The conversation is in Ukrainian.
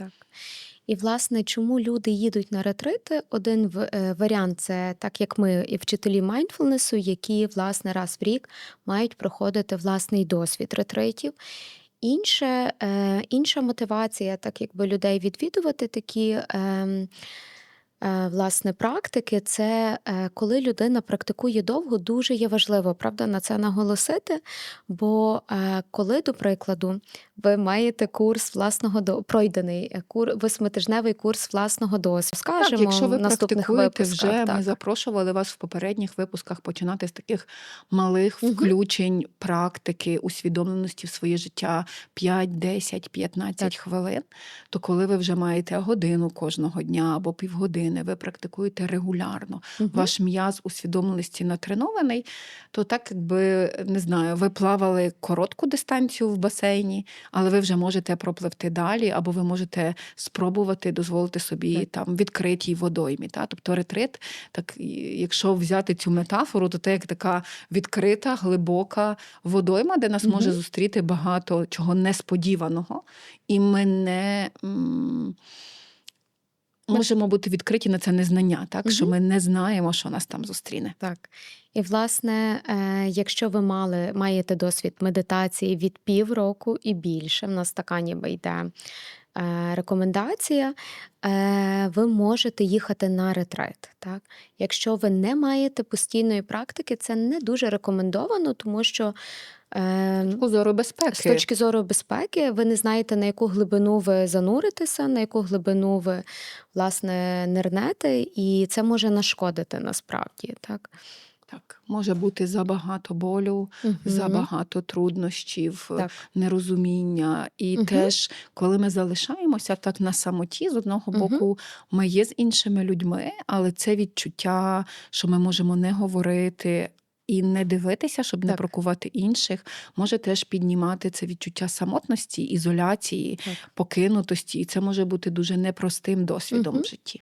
Так. І, власне, чому люди їдуть на ретрити? Один е, варіант це так, як ми і вчителі майндфулнесу, які власне раз в рік мають проходити власний досвід ретритів. Інше, е, інша мотивація, так якби людей відвідувати такі. Е, Власне, практики це е, коли людина практикує довго, дуже є важливо, правда, на це наголосити. Бо е, коли, до прикладу, ви маєте курс власного до пройдений кур восьмитижневий курс власного досвіду. Скажемо Так, якщо ви наступних практикуєте випусках. вже, ми запрошували вас в попередніх випусках починати з таких малих включень, практики, усвідомленості в своє життя 5, 10, 15 Так. хвилин. То коли ви вже маєте годину кожного дня або півгодини, ви практикуєте регулярно, Мгм. ваш м'яз усвідомленості натренований, то так якби не знаю, ви плавали коротку дистанцію в басейні, але ви вже можете пропливти далі, або ви можете спробувати дозволити собі Так. там відкритій водоймі. Та? Тобто ретрит, так якщо взяти цю метафору, то це як така відкрита, глибока водойма, де нас може зустріти багато чого несподіваного, і ми не. м, Можемо бути відкриті на це незнання, так що ми не знаємо, що нас там зустріне. Так. І, власне, е, якщо ви мали, маєте досвід медитації від півроку і більше, в нас така ніби йде е, рекомендація, е, ви можете їхати на ретрит. Так? Якщо ви не маєте постійної практики, це не дуже рекомендовано, тому що. Е, З зору безпеки. З точки зору безпеки, ви не знаєте, на яку глибину ви зануритеся, на яку глибину ви власне нирнете, і це може нашкодити насправді. Так? Так, може бути забагато болю, Мгм. забагато труднощів, Так. нерозуміння. І Мгм. теж, коли ми залишаємося так на самоті, з одного боку, ми є з іншими людьми, але це відчуття, що ми можемо не говорити. І не дивитися, щоб не Так. прокувати інших, може теж піднімати це відчуття самотності, ізоляції, Так. покинутості. І це може бути дуже непростим досвідом угу. в житті.